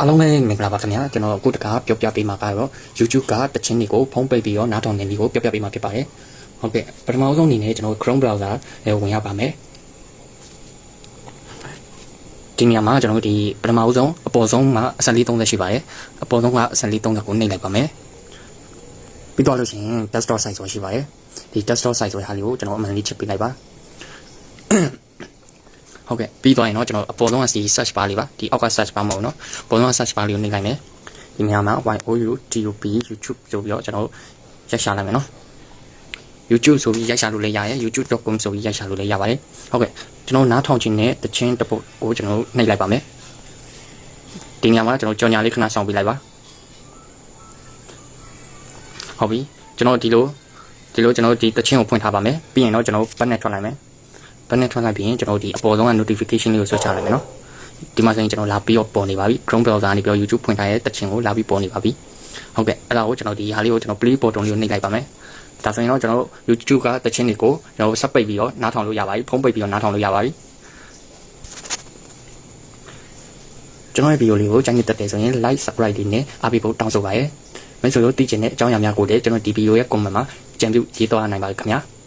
အားလုံးပဲမင်္ဂလာပါခင်ဗျာကျွန်တော်အခုတခါပြောပြပေးမှာကတော့ YouTube ကတခြင်းတွေကိုဖုံးပိတ်ပြီးတော့နားထောင်နေပြီကိုပြောပြပေးမှာဖြစ်ပါတယ်ဟုတ်ကဲ့ပထမဆုံးအနေနဲ့ကျွန်တော် Chrome browser ကိုဝင်ရပါမယ်ဒီနေရာမှာကျွန်တော်ဒီပထမဆုံးအပေါ်ဆုံးမှာအစလေး30ရှိပါတယ်အပေါ်ဆုံးကအစလေး30ကိုနှိပ်လိုက်ပါမယ်ပြီးတော့လို့ရှိရင် desktop site ဆိုရှိပါတယ်ဒီ desktop site ဆိုတဲ့ဟာလေးကိုကျွန်တော်အမှန်လေးချစ်ပေးလိုက်ပါ ဟုတ်ကဲ့ပြီးသွားရင်တော့ကျွန်တော်အပေါ်ဆုံးကစီ search bar လေးပါဒီအောက်က search bar မဟုတ်နော်အပေါ်ဆုံးက search bar လေးကိုနှိပ်လိုက်မယ်ဒီနေရာမှာ YOU TUB YouTube ဆိုပြီးတော့ကျွန်တော်ရိုက်ရှာလိုက်မယ်နော် YouTube ဆိုပြီးရိုက်ရှာလို့လည်းရရယ် youtube.com ဆိုပြီးရိုက်ရှာလို့လည်းရပါတယ်ဟုတ်ကဲ့ကျွန်တော်နားထောင်ခြင်းနဲ့တခြင်းတစ်ပုတ်ကိုကျွန်တော်နှိပ်လိုက်ပါမယ်ဒီနေရာမှာကျွန်တော်ကြော်ညာလေးခဏဆောင်ပေးလိုက်ပါဟုတ်ပြီကျွန်တော်ဒီလိုဒီလိုကျွန်တော်ဒီတခြင်းကိုဖွင့်ထားပါမယ်ပြီးရင်တော့ကျွန်တော်ဘတ်နဲ့ထွက်လိုက်မယ် ဘယ်နဲ့ထွက်လိုက်ပြီးရင်ကျွန်တော်ဒီအပေါ်ဆုံးက notification လေးကိုဆွဲချလိုက်မယ်နော်ဒီမှာဆိုရင်ကျွန်တော်လာပြီးတော့ပေါ်နေပါပြီ Chrome browser ကနေပြီးတော့ YouTube ဖွင့်ထားတဲ့တချင်ကိုလာပြီးပေါ်နေပါပြီဟုတ်ကဲ့အဲ့ဒါကိုကျွန်တော်ဒီဟာလေးကိုကျွန်တော် play button လေးကိုနှိပ်လိုက်ပါမယ်ဒါဆိုရင်တော့ကျွန်တော်တို့ YouTube ကတချင်တွေကိုကျွန်တော်ဆက်ပိတ်ပြီးတော့နားထောင်လို့ရပါပြီဖုန်းပိတ်ပြီးတော့နားထောင်လို့ရပါပြီကျွန်တော်ရဲ့ဗီဒီယိုလေးကိုကြိုက်နေတဲ့တဲ့ဆိုရင် like subscribe လေးနဲ့အားပေးဖို့တောင်းဆိုပါရစေမိတ်ဆွေတို့သိချင်တဲ့အကြောင်းအရာများကိုလည်းကျွန်တော်ဒီဗီဒီယိုရဲ့ comment မှာကြံပြုရေးသွားနိုင်ပါခင်ဗျာ